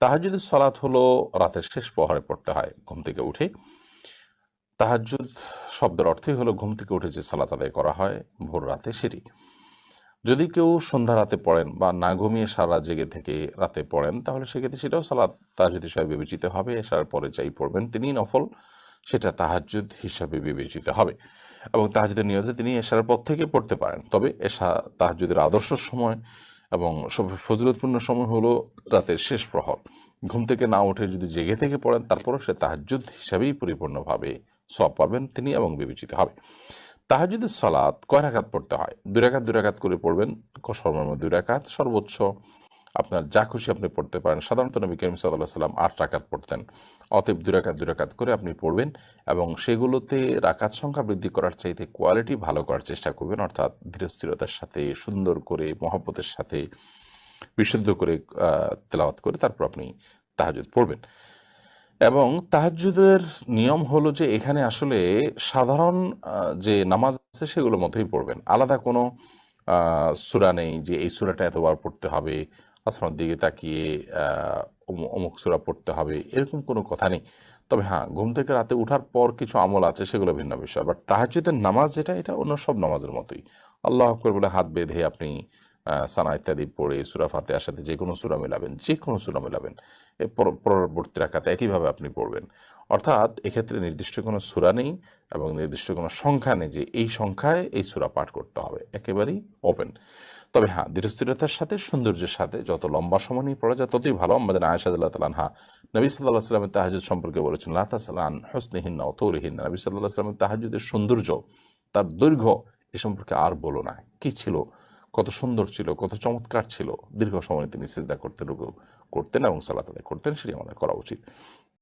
তাহাজুদের সালাত হলো রাতের শেষ প্রহরে পড়তে হয়, ঘুম থেকে উঠে। তাহাজুদ শব্দের অর্থই হলো ঘুম থেকে উঠে যে সালাত আদায় করা হয় ভোর রাতে সেটি। যদি কেউ সন্ধ্যা রাতে পড়েন বা না ঘুমিয়ে সারা জেগে থেকে রাতে পড়েন, তাহলে সেক্ষেত্রে সেটাও সালাত তাহাজুদ হিসাবে বিবেচিত হবে। এসার পরে যাই পড়বেন তিনি নফল, সেটা তাহাজুদ হিসাবে বিবেচিত হবে। এবং তাহাজুদের নিয়তে তিনি এশার পর থেকে পড়তে পারেন। তবে এশা তাহাজুদের আদর্শ সময় এবং সব ফজরতপূর্ণ সময় হলো রাতের শেষ প্রহর। ঘুম থেকে না উঠে যদি জেগে থেকে পড়েন, তারপরও সে তাহাজুদ হিসাবেই পরিপূর্ণভাবে সব পাবেন তিনি এবং বিবেচিত হবে। তাহাজুদের সলাৎ কয় রাখাত পড়তে হয়? দুরাকাত দুরাকাত করে পড়বেন। সর্বনিম্ন দুই রাকাত, সর্বোচ্চ আপনার যা খুশি আপনি পড়তে পারেন। সাধারণত নবী করিম সাল্লাহ সাল্লাম আট রাকাত পড়তেন। অতএব দুই রাকাত দুই রাকাত করে আপনি পড়বেন এবং সেগুলোতে রাকাত সংখ্যা বৃদ্ধি করার চাইতে কোয়ালিটি ভালো করার চেষ্টা করবেন, অর্থাৎ ধীরস্থিরতার সাথে, সুন্দর করে, মহব্বতের সাথে, বিশুদ্ধ করে তেলাওয়াত করে তারপর আপনি তাহাজুদ পড়বেন। এবং তাহাজ্জুদের নিয়ম হলো যে এখানে আসলে সাধারণ যে নামাজ আছে সেগুলোর মধ্যেই পড়বেন। আলাদা কোনো সূরা নেই যে এই সূরাটা এতবার পড়তে হবে আসমানের দিকে তাকিয়ে অমুক সুরা পড়তে হবে, এরকম কোনো কথা নেই। তবে হ্যাঁ ঘুম থেকে রাতে ওঠার পর কিছু আমল আছে, সেগুলো ভিন্ন বিষয়। বাট তাহাজ্জুদের নামাজ যেটা, এটা অন্য সব নামাজের মতোই। আল্লাহ আকবর বলে হাত বেঁধে আপনি সানা ইত্যাদি পড়ে সুরা ফাতেহার সাথে যে কোনো সুরা মেলাবেন, যে কোনো সুরা মেলাবেন পর- পরবর্তী রাখাতে একইভাবে আপনি পড়বেন। অর্থাৎ এক্ষেত্রে নির্দিষ্ট কোনো সুরা নেই এবং নির্দিষ্ট কোনো সংখ্যা নেই যে এই সংখ্যায় এই সুরা পাঠ করতে হবে। একেবারেই ওপেন। তবে হ্যাঁ ধীরস্থিরতার সাথে সৌন্দর্যের সাথে যত লম্বা সময় নিয়ে পড়া যায়, ততই ভালো। আমাদের আয়সাদুল্লাহ তালান হা নবী সাল্লাহ সাল্লামের তাহাজুদ সম্পর্কে বলেছেন লাতা সালান হসনিহিন্না অতৌরিহিন্না নবী সাল্লাহ সাল্লামের তাহাজুদের সৌন্দর্য, তার দৈর্ঘ্য এ সম্পর্কে আর বলো না। কি ছিল? কত সুন্দর ছিল? কত চমৎকার ছিল? দীর্ঘ সময় তিনি সিজদা করতে, রুকু করতেন এবং সালাত আদায় করতেন, সেটি আমাদের করা উচিত।